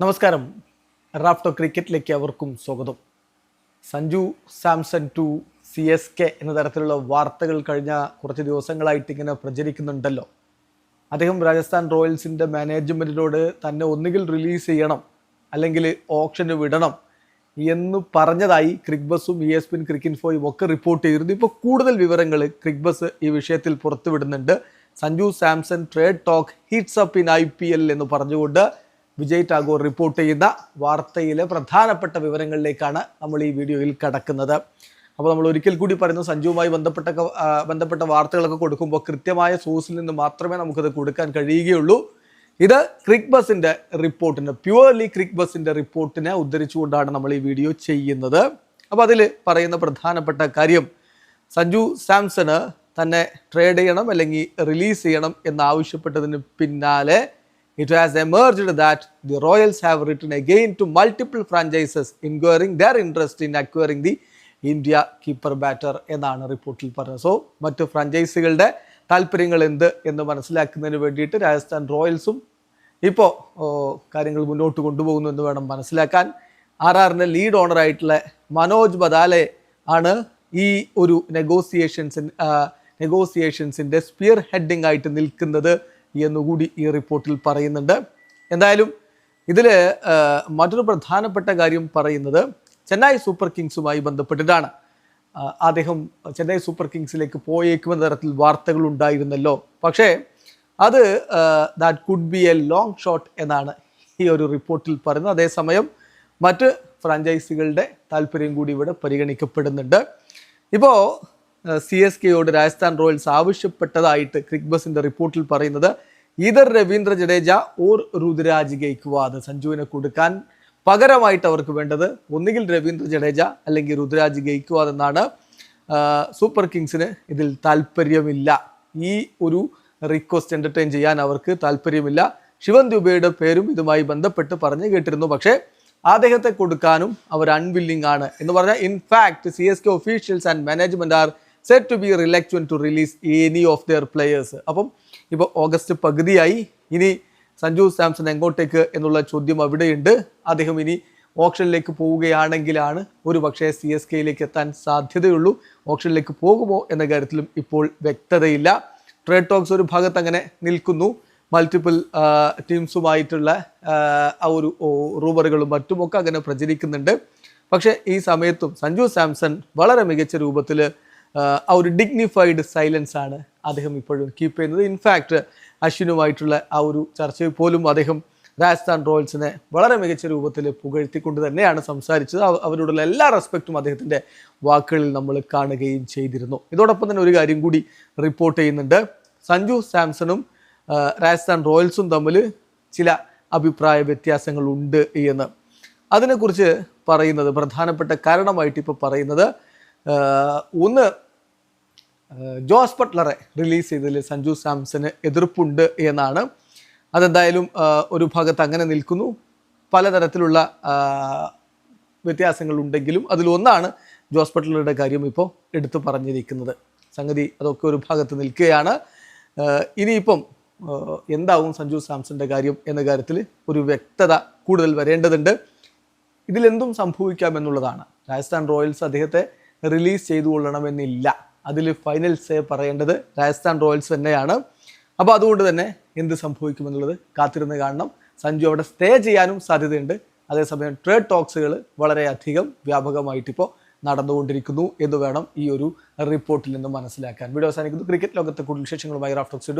നമസ്കാരം. റാഫ്റ്റോ ക്രിക്കറ്റിലേക്ക് അവർക്കും സ്വാഗതം. Sanju Samson to C S K എന്ന തരത്തിലുള്ള വാർത്തകൾ കഴിഞ്ഞ കുറച്ച് ദിവസങ്ങളായിട്ട് ഇങ്ങനെ പ്രചരിക്കുന്നുണ്ടല്ലോ. അദ്ദേഹം രാജസ്ഥാൻ റോയൽസിന്റെ മാനേജ്മെന്റിനോട് തന്നെ ഒന്നുകിൽ റിലീസ് ചെയ്യണം അല്ലെങ്കിൽ ഓപ്ഷന് വിടണം എന്ന് പറഞ്ഞതായി ക്രിക്ബസും ഇ എസ് പിൻ ക്രിക്കിൻഫോയും ഒക്കെ റിപ്പോർട്ട് ചെയ്തിരുന്നു. ഇപ്പോൾ കൂടുതൽ വിവരങ്ങൾ ക്രിക്ബസ് ഈ വിഷയത്തിൽ പുറത്തുവിടുന്നുണ്ട്. Sanju Samson trade talk heats up in I P L എന്ന് പറഞ്ഞുകൊണ്ട് വിജയ് ടാഗോർ റിപ്പോർട്ട് ചെയ്യുന്ന വാർത്തയിലെ പ്രധാനപ്പെട്ട വിവരങ്ങളിലേക്കാണ് നമ്മൾ ഈ വീഡിയോയിൽ കടക്കുന്നത്. അപ്പോൾ നമ്മൾ ഒരിക്കൽ കൂടി പറയുന്നു സഞ്ജുവുമായി ബന്ധപ്പെട്ട ബന്ധപ്പെട്ട വാർത്തകളൊക്കെ കൊടുക്കുമ്പോൾ കൃത്യമായ സോഴ്സിൽ നിന്ന് മാത്രമേ നമുക്കത് കൊടുക്കാൻ കഴിയുകയുള്ളൂ. ഇത് ക്രിക് ബസിന്റെ റിപ്പോർട്ടിന് പ്യുവർലി ക്രിക് ബസിന്റെ റിപ്പോർട്ടിനെ ഉദ്ധരിച്ചുകൊണ്ടാണ് നമ്മൾ ഈ വീഡിയോ ചെയ്യുന്നത്. അപ്പോൾ അതിൽ പറയുന്ന പ്രധാനപ്പെട്ട കാര്യം സഞ്ജു സാംസണ് തന്നെ ട്രേഡ് ചെയ്യണം അല്ലെങ്കിൽ റിലീസ് ചെയ്യണം എന്നാവശ്യപ്പെട്ടതിന് പിന്നാലെ it has emerged that the Royals have written again to multiple franchises inquiring their interest in acquiring the India keeper batter എന്നാണ് റിപ്പോർട്ടിൽ പറഞ്ഞത്. സോ മറ്റ് ഫ്രാഞ്ചൈസികളുടെ താല്പര്യങ്ങൾ എന്ത് എന്ന് മനസ്സിലാക്കുന്നതിന് വേണ്ടിയിട്ട് രാജസ്ഥാൻ റോയൽസും ഇപ്പോൾ കാര്യങ്ങൾ മുന്നോട്ട് കൊണ്ടുപോകുന്നു എന്ന് വേണം മനസ്സിലാക്കാൻ. ആർ ആറിന്റെ ലീഡ് ഓണറായിട്ടുള്ള മനോജ് ബദാലെ ആണ് ഈ ഒരു നെഗോസിയേഷൻസിൻ നെഗോസിയേഷൻസിന്റെ സ്പിയർ ഹെഡിങ് ആയിട്ട് നിൽക്കുന്നത്. എന്നുകൂടി ഈ റിപ്പോർട്ടിൽ പറയുന്നുണ്ട്. എന്തായാലും ഇതിൽ മറ്റൊരു പ്രധാനപ്പെട്ട കാര്യം പറയുന്നത് ചെന്നൈ സൂപ്പർ കിങ്സുമായി ബന്ധപ്പെട്ടിട്ടാണ്. അദ്ദേഹം ചെന്നൈ സൂപ്പർ കിങ്സിലേക്ക് പോയേക്കുമെന്ന തരത്തിൽ വാർത്തകൾ ഉണ്ടായിരുന്നല്ലോ. പക്ഷേ അത് that could be a long shot എന്നാണ് ഈ ഒരു റിപ്പോർട്ടിൽ പറയുന്നത്. അതേസമയം മറ്റ് ഫ്രാഞ്ചൈസികളുടെ താല്പര്യം കൂടി ഇവിടെ പരിഗണിക്കപ്പെടുന്നുണ്ട്. ഇപ്പോൾ സി എസ് കെയോട് രാജസ്ഥാൻ റോയൽസ് ആവശ്യപ്പെട്ടതായിട്ട് ക്രിക്ബസിന്റെ റിപ്പോർട്ടിൽ പറയുന്നത് ഈതർ രവീന്ദ്ര ജഡേജ ഓർ രുദ്രാജ് ഗെയ്ക്വാദ് സഞ്ജുവിനെ കൊടുക്കാൻ പകരമായിട്ട് അവർക്ക് വേണ്ടത് ഒന്നുകിൽ രവീന്ദ്ര ജഡേജ അല്ലെങ്കിൽ രുദ്രാജ് ഗെയ്ക്വാദ് എന്നാണ് സൂപ്പർ കിങ്സിന് ഇതിൽ താല്പര്യമില്ല. ഈ ഒരു റിക്വസ്റ്റ് എന്റർടൈൻ ചെയ്യാൻ അവർക്ക് താല്പര്യമില്ല. ശിവൻ ദുബെയുടെ പേരും ഇതുമായി ബന്ധപ്പെട്ട് പറഞ്ഞു കേട്ടിരുന്നു. പക്ഷേ അദ്ദേഹത്തെ കൊടുക്കാനും അവർ അൺവില്ലിംഗ് ആണ് എന്ന് പറഞ്ഞാൽ in fact C S K officials and management are set to be reluctant to release any of their players അപ്പം ഇപ്പോൾ ഓഗസ്റ്റ് പകുതിയായി. ഇനി സഞ്ജു സാംസൺ എങ്ങോട്ടേക്ക് എന്നുള്ള ചോദ്യം അവിടെയുണ്ട്. അദ്ദേഹം ഇനി ഓപ്ഷനിലേക്ക് പോവുകയാണെങ്കിലാണ് ഒരു പക്ഷേ സി എസ് കെയിലേക്ക് എത്താൻ സാധ്യതയുള്ളൂ. ഓപ്ഷനിലേക്ക് പോകുമോ എന്ന കാര്യത്തിലും ഇപ്പോൾ വ്യക്തതയില്ല. ട്രേഡ് ടോക്സ് ഒരു ഭാഗത്ത് അങ്ങനെ നിൽക്കുന്നു. മൾട്ടിപ്പിൾ ടീംസുമായിട്ടുള്ള ആ ഒരു റൂമറുകളും മറ്റുമൊക്കെ അങ്ങനെ പ്രചരിക്കുന്നുണ്ട്. പക്ഷേ ഈ സമയത്തും സഞ്ജു സാംസൺ വളരെ മികച്ച രൂപത്തിൽ ആ ഒരു ഡിഗ്നിഫൈഡ് സൈലൻസ് ആണ് അദ്ദേഹം ഇപ്പോഴും കീപ്പ് ചെയ്യുന്നത്. ഇൻഫാക്റ്റ് അശ്വിനുമായിട്ടുള്ള ആ ഒരു ചർച്ചയിൽ പോലും അദ്ദേഹം രാജസ്ഥാൻ റോയൽസിനെ വളരെ മികച്ച രൂപത്തിൽ പുകഴ്ത്തിക്കൊണ്ട് തന്നെയാണ് സംസാരിച്ചത്. അവരോടുള്ള എല്ലാ റെസ്പെക്റ്റും അദ്ദേഹത്തിന്റെ വാക്കുകളിൽ നമ്മൾ കാണുകയും ചെയ്തിരുന്നു. ഇതോടൊപ്പം തന്നെ ഒരു കാര്യം കൂടി റിപ്പോർട്ട് ചെയ്യുന്നുണ്ട്. സഞ്ജു സാംസണും രാജസ്ഥാൻ റോയൽസും തമ്മിൽ ചില അഭിപ്രായ വ്യത്യാസങ്ങളുണ്ട് എന്ന്. അതിനെക്കുറിച്ച് പറയുന്നത് പ്രധാനപ്പെട്ട കാരണമായിട്ട് ഇപ്പോൾ പറയുന്നത് ഒന്ന് ജോസ് ബട്ട്ലറെ റിലീസ് ചെയ്തതിൽ സഞ്ജു സാംസന് എതിർപ്പുണ്ട് എന്നാണ്. അതെന്തായാലും ഒരു ഭാഗത്ത് അങ്ങനെ നിൽക്കുന്നു. പലതരത്തിലുള്ള വ്യത്യാസങ്ങളുണ്ടെങ്കിലും അതിലൊന്നാണ് ജോസ് ബട്ട്ലറുടെ കാര്യം ഇപ്പോൾ എടുത്തു പറഞ്ഞിരിക്കുന്നത്. സംഗതി അതൊക്കെ ഒരു ഭാഗത്ത് നിൽക്കുകയാണ്. ഇനിയിപ്പം എന്താവും സഞ്ജു സാംസന്റെ കാര്യം എന്ന കാര്യത്തിൽ ഒരു വ്യക്തത കൂടുതൽ വരേണ്ടതുണ്ട്. ഇതിലെന്തും സംഭവിക്കാമെന്നുള്ളതാണ്. രാജസ്ഥാൻ റോയൽസ് അദ്ദേഹത്തെ റിലീസ് ചെയ്തു കൊള്ളണമെന്നില്ല അതിൽ ഫൈനൽ സേ പറയേണ്ടത് രാജസ്ഥാൻ റോയൽസ് തന്നെയാണ്. അപ്പോൾ അതുകൊണ്ട് തന്നെ എന്ത് സംഭവിക്കുമെന്നുള്ളത് കാത്തിരുന്ന് കാണണം. സഞ്ജു അവിടെ സ്റ്റേ ചെയ്യാനും സാധ്യതയുണ്ട്. അതേസമയം ട്രേഡ് ടോക്സുകൾ വളരെയധികം വ്യാപകമായിട്ടിപ്പോൾ നടന്നുകൊണ്ടിരിക്കുന്നു എന്ന് വേണം ഈ ഒരു റിപ്പോർട്ടിൽ നിന്ന് മനസ്സിലാക്കാൻ. വീഡിയോ അവസാനിക്കുന്നു. ക്രിക്കറ്റ് ലോകത്തെ കൂടുതൽ വിശേഷങ്ങളുമായി റാഫ്റ്റോക്സ്